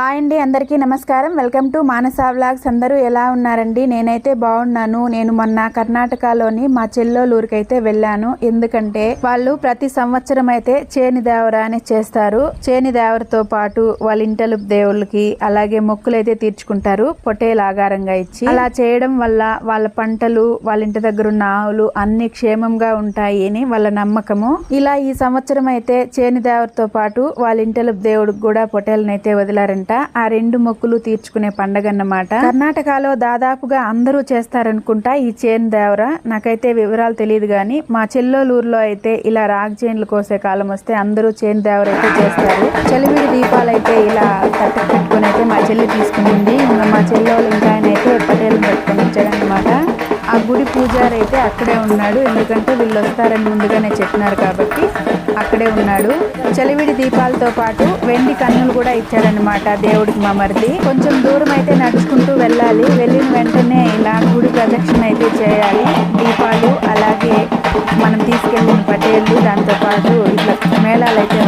Hi అండి అందరికీ నమస్కారం. Welcome to Manasa vlogs. అందరూ ఎలా ఉన్నారండి? నేనైతే బాగున్నాను. నేను మొన్న కర్ణాటకలోని మా చెల్లోలూరికి అయితే వెళ్ళాను. ఎందుకంటే వాళ్ళు ప్రతి సంవత్సరం అయితే చేని దేవర అని చేస్తారు. చేని దేవరతో పాటు వాళ్ళ ఇంటలు దేవుళ్ళకి అలాగే మొక్కులైతే తీర్చుకుంటారు. పొటేలు ఆగారంగా ఇచ్చి. అలా చేయడం వల్ల వాళ్ళ పంటలు వాళ్ళ ఇంటి దగ్గర ఉన్న ఆవులు అన్ని క్షేమంగా ఉంటాయి అని వాళ్ళ నమ్మకము. ఇలా ఈ సంవత్సరం అయితే చేని దేవరతో పాటు వాళ్ళ ఇంటలు దేవుడికి కూడా పొటేలనైతే వదిలారంట. ఆ రెండు మొక్కులు తీర్చుకునే పండగ అన్నమాట. కర్ణాటకలో దాదాపుగా అందరూ చేస్తారనుకుంటా ఈ చేను దేవర. నాకైతే వివరాలు తెలియదు కానీ మా చెల్లోలూరులో అయితే ఇలా రాగి చేనులు కోసే కాలం వస్తే అందరూ చేను దేవర అయితే చేస్తారు. చెలివిడి దీపాలు అయితే ఇలా తట్ట పెట్టుకుని అయితే మా చెల్లి తీసుకునింది ఇంకా మా చెల్లోలు ఇంకా ఆయన అయితే పటేలు పెట్టుకుని ఆ గుడి పూజారి అయితే అక్కడే ఉన్నాడు. ఎందుకంటే వీళ్ళు వస్తారని ముందుగానే చెప్పినారు కాబట్టి అక్కడే ఉన్నాడు. చలివిడి దీపాలతో పాటు వెండి కన్నులు కూడా ఇచ్చాడనమాట దేవుడికి మమర్ది కొంచెం దూరం అయితే నడుచుకుంటూ వెళ్ళాలి. వెళ్ళిన వెంటనే ఇలా గుడి ప్రదక్షిణ అయితే చేయాలి. దీపాలు అలాగే మనం తీసుకెళ్ళిన పటేళ్ళు దాంతో పాటు ఇట్లా మేళాలు అయితే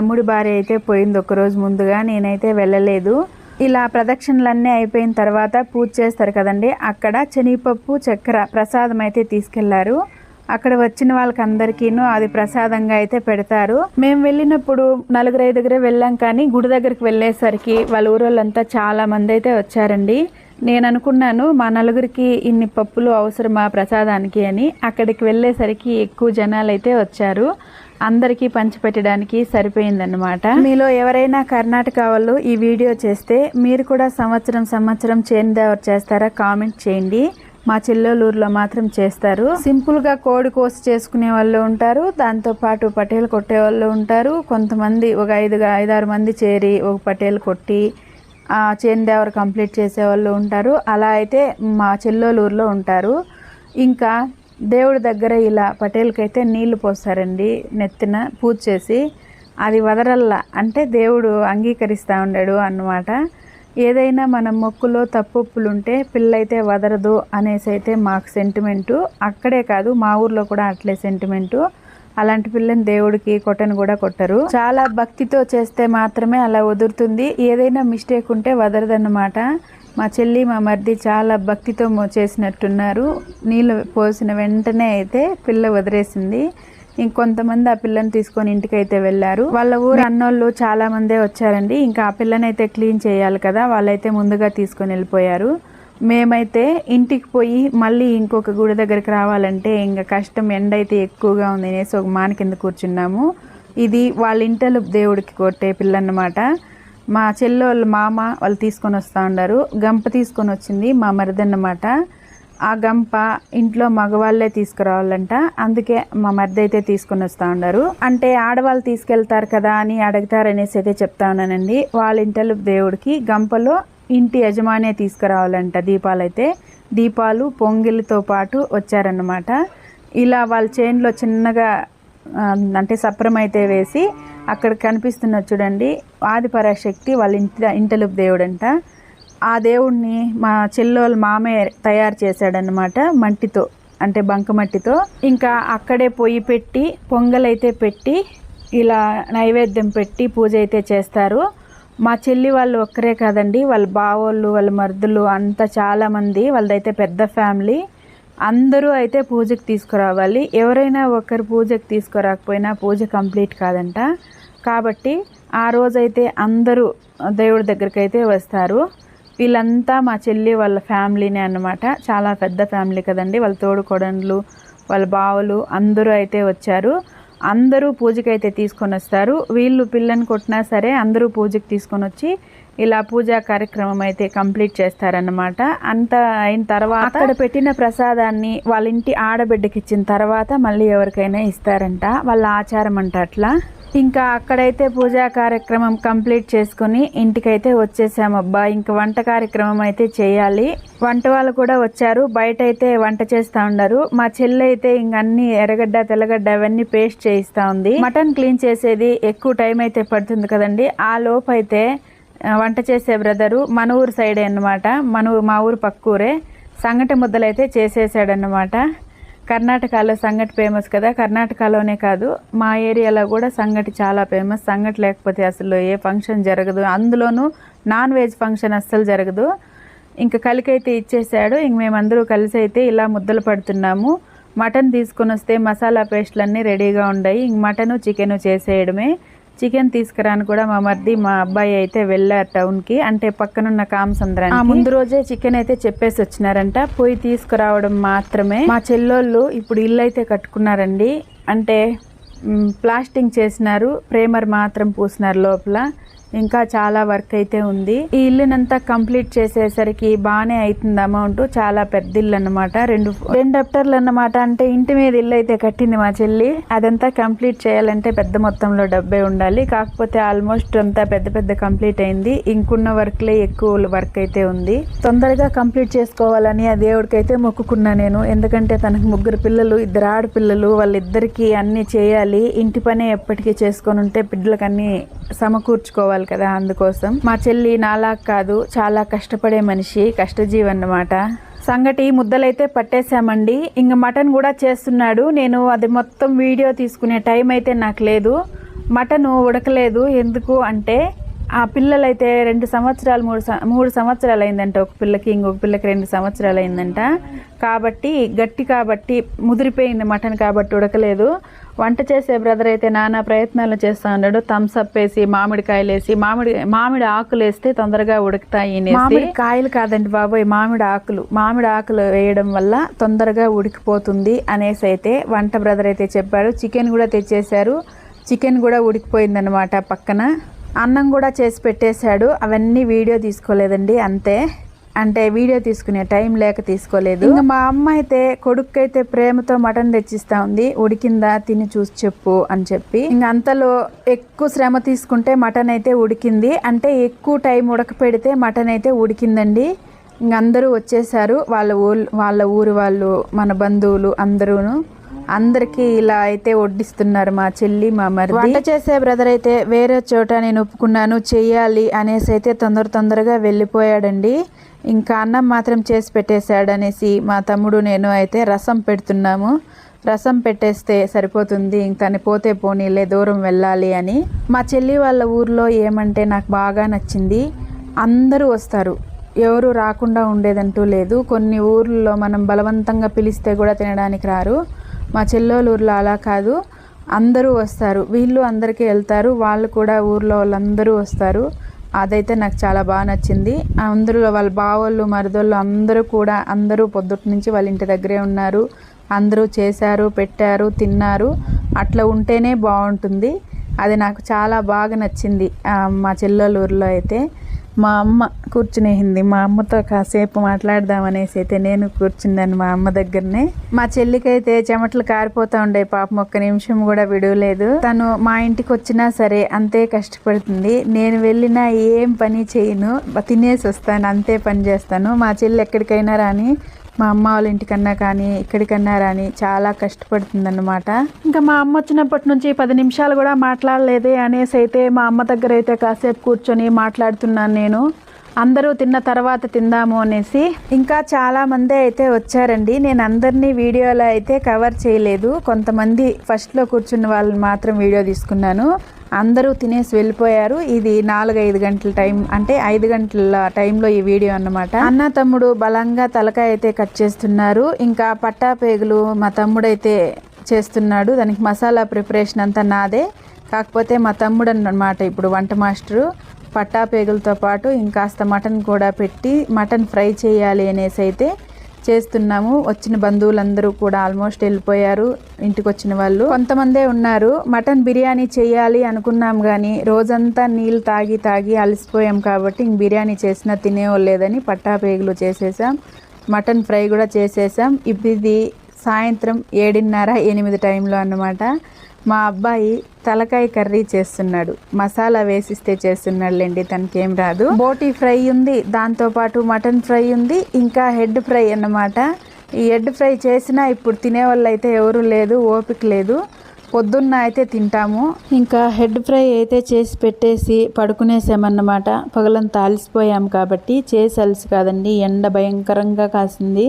తమ్ముడి భార్య అయితే పోయింది ఒకరోజు ముందుగా నేనైతే వెళ్ళలేదు. ఇలా ప్రదక్షిణలన్నీ అయిపోయిన తర్వాత పూజ చేస్తారు కదండి అక్కడ శనగపప్పు చక్కెర ప్రసాదం అయితే తీసుకెళ్ళారు. అక్కడ వచ్చిన వాళ్ళకందరికీను అది ప్రసాదంగా అయితే పెడతారు. మేము వెళ్ళినప్పుడు నలుగురు ఐదుగురే వెళ్ళాం కానీ గుడి దగ్గరికి వెళ్ళేసరికి వాళ్ళ ఊరోళ్ళంతా చాలా మంది అయితే వచ్చారండి. నేను అనుకున్నాను మా నలుగురికి ఇన్ని పప్పులు అవసరమా ప్రసాదానికి అని. అక్కడికి వెళ్ళేసరికి ఎక్కువ జనాలు అయితే వచ్చారు. అందరికీ పంచిపెట్టడానికి సరిపోయిందన్నమాట. మీలో ఎవరైనా కర్ణాటక వాళ్ళు ఈ వీడియో చేస్తే మీరు కూడా సంవత్సరం సంవత్సరం చేను చేస్తారా కామెంట్ చేయండి. మా చెల్లెలూరులో మాత్రం చేస్తారు. సింపుల్గా కోడి కోసి చేసుకునే వాళ్ళు ఉంటారు. దాంతో పాటు పటేలు కొట్టే వాళ్ళు ఉంటారు. కొంతమంది ఒక ఐదు ఐదారు మంది చేరి ఒక పటేలు కొట్టి ఆ చేను కంప్లీట్ చేసే వాళ్ళు ఉంటారు. అలా అయితే మా చెల్లెలూరులో ఉంటారు. ఇంకా దేవుడి దగ్గర ఇలా పటేల్కైతే నీళ్ళు పోస్తారండి నెత్తిన పూజ చేసి. అది వదరల్లా అంటే దేవుడు అంగీకరిస్తూ ఉండాడు అన్నమాట. ఏదైనా మన మొక్కులో తప్పులుంటే పిల్లైతే వదరదు అనేసి అయితే మాకు సెంటిమెంటు. అక్కడే కాదు మా ఊర్లో కూడా అట్లే సెంటిమెంటు. అలాంటి పిల్లని దేవుడికి కొట్టను కూడా కొట్టరు. చాలా భక్తితో చేస్తే మాత్రమే అలా వదురుతుంది. ఏదైనా మిస్టేక్ ఉంటే వదరదన్నమాట. మా చెల్లి మా మరిది చాలా భక్తితో మో- చేసినట్టున్నారు. నీళ్ళు పోసిన వెంటనే అయితే పిల్ల వదిలేసింది. ఇంకొంతమంది ఆ పిల్లని తీసుకొని ఇంటికైతే వెళ్ళారు. వాళ్ళ ఊరు అన్నోళ్ళు చాలా మందే వచ్చారండి. ఇంకా ఆ పిల్లని అయితే క్లీన్ చేయాలి కదా వాళ్ళైతే ముందుగా తీసుకొని వెళ్ళిపోయారు. మేమైతే ఇంటికి పోయి మళ్ళీ ఇంకొక గుడి దగ్గరికి రావాలంటే ఇంకా కష్టం ఎండ అయితే ఎక్కువగా ఉంది అనేసి ఒక మాన కింద కూర్చున్నాము. ఇది వాళ్ళ ఇంటలు దేవుడికి కొట్టే పిల్లన్నమాట. మా మా చెల్లెళ్ళ మామ వాళ్ళు తీసుకొని వస్తూ ఉన్నారు గంప తీసుకొని వచ్చింది మా మరిదన్నమాట ఆ గంప ఇంట్లో మగవాళ్ళే తీసుకురావాలంట. అందుకే మా మరిది అయితే తీసుకొని వస్తూ ఉన్నారు అంటే ఆడవాళ్ళు తీసుకెళ్తారు కదా అని అడుగుతారనేసి అయితే చెప్తా ఉన్నానండి. వాళ్ళ ఇంటలు దేవుడికి గంపలో ఇంటి యజమానే తీసుకురావాలంట దీపాలైతే. దీపాలు పొంగిలితో పాటు వచ్చారన్నమాట. ఇలా వాళ్ళ చేనులో చిన్నగా అంటే సప్రం అయితే వేసి అక్కడ కనిపిస్తున్న చూడండి ఆదిపరాశక్తి వాళ్ళ ఇంటి ఇంటలుపు దేవుడంట. ఆ దేవుడిని మా చెల్లోళ్ళ మామయ్య తయారు చేశాడనమాట మట్టితో అంటే బంకమట్టితో ఇంకా అక్కడే పొయ్యి పెట్టి పొంగలైతే పెట్టి ఇలా నైవేద్యం పెట్టి పూజ అయితే చేస్తారు. మా చెల్లి వాళ్ళు ఒక్కరే కాదండి వాళ్ళ బావోళ్ళు వాళ్ళ మరుదులు అంతా చాలామంది వాళ్ళదైతే పెద్ద ఫ్యామిలీ. అందరూ అయితే పూజకి తీసుకురావాలి. ఎవరైనా ఒకరు పూజకి తీసుకురాకపోయినా పూజ కంప్లీట్ కాదంట. కాబట్టి ఆ రోజైతే అందరూ దేవుడి దగ్గరికి అయితే వస్తారు. వీళ్ళంతా మా చెల్లి వాళ్ళ ఫ్యామిలీనే అన్నమాట. చాలా పెద్ద ఫ్యామిలీ కదండి. వాళ్ళ తోడుకోడన్లు వాళ్ళ బావులు అందరూ అయితే వచ్చారు. అందరూ పూజకైతే తీసుకొని వస్తారు వీళ్ళు పిల్లని కొట్టినా సరే అందరూ పూజకి తీసుకొని వచ్చి ఇలా పూజా కార్యక్రమం అయితే కంప్లీట్ చేస్తారన్నమాట. అంత అయిన తర్వాత అక్కడ పెట్టిన ప్రసాదాన్ని వాళ్ళ ఇంటి ఆడబిడ్డకి ఇచ్చిన తర్వాత మళ్ళీ ఎవరికైనా ఇస్తారంట. వాళ్ళ ఆచారం అంట అట్లా. ఇంకా అక్కడైతే పూజా కార్యక్రమం కంప్లీట్ చేసుకుని ఇంటికైతే వచ్చేసాం అబ్బా. ఇంకా వంట కార్యక్రమం అయితే చేయాలి. వంట వాళ్ళు కూడా వచ్చారు. బయట అయితే వంట చేస్తా ఉన్నారు మా చెల్లి అయితే ఇంక అన్ని ఎర్రగడ్డ తెల్లగడ్డ అవన్నీ పేస్ట్ చేయిస్తూ ఉంది. మటన్ క్లీన్ చేసేది ఎక్కువ టైం అయితే పడుతుంది కదండి. ఆ లోపు అయితే వంట చేసే బ్రదరు మన ఊరు సైడే అన్నమాట. మన ఊరు మా ఊరు పక్క ఊరే సంగటి ముద్దలైతే చేసేసాడన్నమాట. కర్ణాటకలో సంగటి ఫేమస్ కదా. కర్ణాటకలోనే కాదు మా ఏరియాలో కూడా సంగటి చాలా ఫేమస్ సంగటి లేకపోతే అసలు ఏ ఫంక్షన్ జరగదు. అందులోనూ నాన్ వెజ్ ఫంక్షన్ అస్సలు జరగదు. ఇంకా కలికైతే ఇచ్చేసాడు. ఇంక మేమందరూ కలిసి అయితే ఇలా ముద్దలు పడుతున్నాము. మటన్ తీసుకొని వస్తే మసాలా పేస్ట్లన్నీ రెడీగా ఉన్నాయి ఇంక మటను చికెను చేసేయడమే. చికెన్ తీసుకురాని కూడా మా మర్ది మా అబ్బాయి అయితే వెళ్ళారు టౌన్కి. అంటే పక్కనున్న కామసంద్రానికి. ఆ ముందు రోజే చికెన్ అయితే చెప్పేసి వచ్చినారంట. పోయి తీసుకురావడం మాత్రమే. మా చెల్లోళ్ళు ఇప్పుడు ఇల్లు అయితే కట్టుకున్నారండి. అంటే ప్లాస్టింగ్ చేసినారు. ప్రేమర్ మాత్రం పూసినారు లోపల. ఇంకా చాలా వర్క్ అయితే ఉంది. ఈ ఇల్లునంతా కంప్లీట్ చేసేసరికి బాగానే అవుతుంది అమౌంట్. చాలా పెద్ద ఇల్లు అన్నమాట రెండు రెండు అప్టర్లు అన్నమాట అంటే ఇంటి మీద ఇల్లు అయితే కట్టింది మా చెల్లి. అదంతా కంప్లీట్ చేయాలంటే పెద్ద మొత్తంలో డబ్బే ఉండాలి. కాకపోతే ఆల్మోస్ట్ అంతా పెద్ద పెద్ద కంప్లీట్ అయింది. ఇంకున్న వర్క్లే ఎక్కువ వర్క్ అయితే ఉంది. తొందరగా కంప్లీట్ చేసుకోవాలని ఆ దేవుడికైతే మొక్కుకున్నా నేను. ఎందుకంటే తనకు ముగ్గురు పిల్లలు ఇద్దరు ఆడపిల్లలు వాళ్ళిద్దరికీ అన్ని చేయాలి. ఇంటి పనే ఎప్పటికీ చేసుకొని ఉంటే బిడ్డలకు అన్ని సమకూర్చుకోవాలి కదా అందుకోసం. మా చెల్లి నాలా కాదు చాలా కష్టపడే మనిషి కష్టజీవి అన్నమాట. సంగటి ముద్దలైతే పట్టేశామండి. ఇంక మటన్ కూడా చేస్తున్నాడు. నేను అది మొత్తం వీడియో తీసుకునే టైం అయితే నాకు లేదు. మటన్ ఉడకలేదు. ఎందుకు అంటే ఆ పిల్లలైతే రెండు సంవత్సరాలు మూడు మూడు సంవత్సరాలు అయిందంట ఒక పిల్లకి ఇంకొక పిల్లకి రెండు సంవత్సరాలు అయిందంట కాబట్టి గట్టి కాబట్టి ముదిరిపోయింది మటన్ కాబట్టి ఉడకలేదు. వంట చేసే బ్రదర్ అయితే నానా ప్రయత్నాలు చేస్తా ఉన్నాడు. థమ్స్ అప్ వేసి మామిడికాయలు వేసి మామిడి మామిడి ఆకులు వేస్తే తొందరగా ఉడుకుతాయి అనేసి. మామిడి కాయలు కాదండి బాబోయ్ మామిడి ఆకులు. మామిడి ఆకులు వేయడం వల్ల తొందరగా ఉడికిపోతుంది అనేసి అయితే వంట బ్రదర్ అయితే చెప్పాడు. చికెన్ కూడా తెచ్చేశారు. చికెన్ కూడా ఉడికిపోయిందనమాట పక్కన. అన్నం కూడా చేసి పెట్టేశాడు. అవన్నీ వీడియో తీసుకోలేదండి అంతే. అంటే వీడియో తీసుకునే టైం లేక తీసుకోలేదు. ఇంకా మా అమ్మ అయితే కొడుకు అయితే ప్రేమతో మటన్ తెచ్చిస్తా ఉంది. ఉడికిందా తిని చూసి చెప్పు అని చెప్పి. ఇంక అంతలో ఎక్కువ శ్రమ తీసుకుంటే మటన్ అయితే ఉడికింది. అంటే ఎక్కువ టైం ఉడకపెడితే మటన్ అయితే ఉడికిందండి. ఇంక అందరూ వచ్చేసారు. వాళ్ళ ఊరు వాళ్ళ ఊరు వాళ్ళు మన బంధువులు అందరూను. అందరికీ ఇలా అయితే వడ్డిస్తున్నారు మా చెల్లి మా మరి వంట చేసే బ్రదర్ అయితే వేరే చోట నేను ఒప్పుకున్నాను చెయ్యాలి అనేసి అయితే తొందర తొందరగా వెళ్ళిపోయాడండి. ఇంకా అన్నం మాత్రం చేసి పెట్టేశాడనేసి మా తమ్ముడు నేను అయితే రసం పెడుతున్నాము. రసం పెట్టేస్తే సరిపోతుంది. ఇంక తను పోతే పోనీలే దూరం వెళ్ళాలి అని. మా చెల్లి వాళ్ళ ఊర్లో ఏమంటే నాకు బాగా నచ్చింది అందరూ వస్తారు. ఎవరు రాకుండా ఉండేదంటూ లేదు. కొన్ని ఊర్లలో మనం బలవంతంగా పిలిస్తే కూడా తినడానికి రారు. మా చెల్లోల ఊర్లో అలా కాదు. అందరూ వస్తారు. వీళ్ళు అందరికీ వెళ్తారు. వాళ్ళు కూడా ఊర్లో వాళ్ళందరూ వస్తారు. అదైతే నాకు చాలా బాగా నచ్చింది. అందరూ వాళ్ళ బావోళ్ళు మరదోళ్ళు అందరూ కూడా అందరూ పొద్దుటి నుంచి వాళ్ళ ఇంటి దగ్గరే ఉన్నారు. అందరూ చేశారు పెట్టారు తిన్నారు. అట్లా ఉంటేనే బాగుంటుంది. అది నాకు చాలా బాగా నచ్చింది మా చెల్లెల ఊర్లో అయితే. మా అమ్మ కూర్చునేసింది. మా అమ్మతో కాసేపు మాట్లాడదామనేసి అయితే నేను కూర్చున్నాను మా అమ్మ దగ్గరనే. మా చెల్లికైతే చెమటలు కారిపోతా ఉండే. పాపం ఒక్క నిమిషం కూడా విడవలేదు. తను మా ఇంటికి వచ్చినా సరే అంతే కష్టపడుతుంది. నేను వెళ్ళినా ఏం పని చేయను. తినేసి వస్తాను. అంతే పని చేస్తాను. మా చెల్లి ఎక్కడికైనా రాని మా అమ్మ వాళ్ళ ఇంటికన్నా కానీ ఇక్కడికన్నా రాని చాలా కష్టపడుతుందన్నమాట. ఇంకా మా అమ్మ వచ్చినప్పటి నుంచి పది నిమిషాలు కూడా మాట్లాడలేదే అనేసి అయితే మా అమ్మ దగ్గర అయితే కాసేపు కూర్చొని మాట్లాడుతున్నాను నేను. అందరూ తిన్న తర్వాత తిందాము అనేసి ఇంకా చాలామంది అయితే వచ్చారండి. నేను అందరినీ వీడియోలో అయితే కవర్ చేయలేదు. కొంతమంది ఫస్ట్లో కూర్చున్న వాళ్ళని మాత్రం వీడియో తీసుకున్నాను. అందరూ తినేసి వెళ్ళిపోయారు. ఇది నాలుగైదు గంటల టైం అంటే ఐదు గంటల టైంలో ఈ వీడియో అన్నమాట. అన్న తమ్ముడు బలంగా తలకాయ అయితే కట్ చేస్తున్నారు. ఇంకా పట్టా పేగులు మా తమ్ముడైతే చేస్తున్నాడు. దానికి మసాలా ప్రిపరేషన్ అంతా నాదే. కాకపోతే మా తమ్ముడు అన్నమాట ఇప్పుడు వంట మాస్టరు. పట్టా పేగులతో పాటు ఇంకాస్త మటన్ కూడా పెట్టి మటన్ ఫ్రై చేయాలి అనేసి అయితే చేస్తున్నాము. వచ్చిన బంధువులందరూ కూడా ఆల్మోస్ట్ వెళ్ళిపోయారు. ఇంటికి వచ్చిన వాళ్ళు కొంతమందే ఉన్నారు. మటన్ బిర్యానీ చేయాలి అనుకున్నాం కానీ రోజంతా నీళ్ళు తాగి తాగి అలసిపోయాం కాబట్టి ఇంక బిర్యానీ చేసినా తినేవాళ్ళు లేదని పట్టా పేగులు చేసేసాం. మటన్ ఫ్రై కూడా చేసేసాం. ఇప్పుడు ఇది సాయంత్రం ఏడున్నర ఎనిమిది టైంలో అన్నమాట. మా అబ్బాయి తలకాయ కర్రీ చేస్తున్నాడు. మసాలా వేసిస్తే చేస్తున్నాడులేండి తనకేం రాదు. బోటీ ఫ్రై ఉంది దాంతోపాటు మటన్ ఫ్రై ఉంది ఇంకా హెడ్ ఫ్రై అన్నమాట. ఈ హెడ్ ఫ్రై చేసినా ఇప్పుడు తినే వాళ్ళు అయితే ఎవరు లేదు ఓపిక లేదు. పొద్దున్న అయితే తింటాము. ఇంకా హెడ్ ఫ్రై అయితే చేసి పెట్టేసి పడుకునేసామన్నమాట. పగలంతా అలసిపోయాం కాబట్టి చేసి అలసి కాదండి ఎండ భయంకరంగా కాసింది.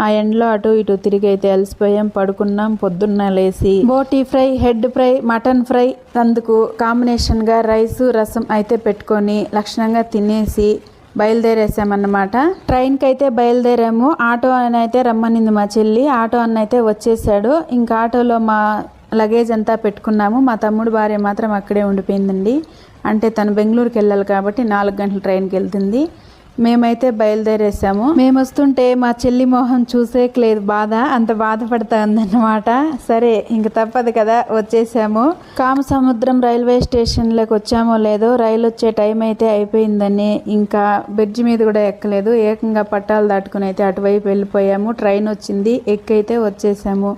ఆ ఎండ్లో అటు ఇటు తిరిగి అయితే అలసిపోయాం పడుకున్నాం పొద్దున్న లేసి boti fry head fry mutton fry అందుకు కాంబినేషన్గా రైస్ రసం అయితే పెట్టుకొని లక్షణంగా తినేసి బయలుదేరేసామన్నమాట. ట్రైన్కి అయితే బయలుదేరాము. ఆటో అని అయితే రమ్మనింది మా చెల్లి. ఆటో అన్న అయితే వచ్చేసాడు ఇంకా ఆటోలో మా లగేజ్ అంతా పెట్టుకున్నాము. మా తమ్ముడు భార్య మాత్రం అక్కడే ఉండిపోయిందండి. అంటే తను బెంగళూరుకి వెళ్ళాలి కాబట్టి నాలుగు గంటల ట్రైన్కి వెళ్తుంది మేమైతే బయలుదేరేసాము. మేము వస్తుంటే మా చెల్లి మొహం చూసేయట్లేదు బాధ అంత బాధపడతా ఉందన్నమాట సరే ఇంక తప్పదు కదా వచ్చేసాము. కామసముద్రం రైల్వే స్టేషన్లోకి వచ్చామో లేదో రైలు వచ్చే టైం అయితే అయిపోయిందని ఇంకా బ్రిడ్జ్ మీద కూడా ఎక్కలేదు. ఏకంగా పట్టాలు దాటుకుని అయితే అటువైపు వెళ్ళిపోయాము. ట్రైన్ వచ్చింది ఎక్కైతే వచ్చేసాము.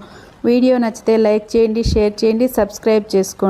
వీడియో నచ్చితే లైక్ చేయండి షేర్ చేయండి సబ్స్క్రైబ్ చేసుకోండి.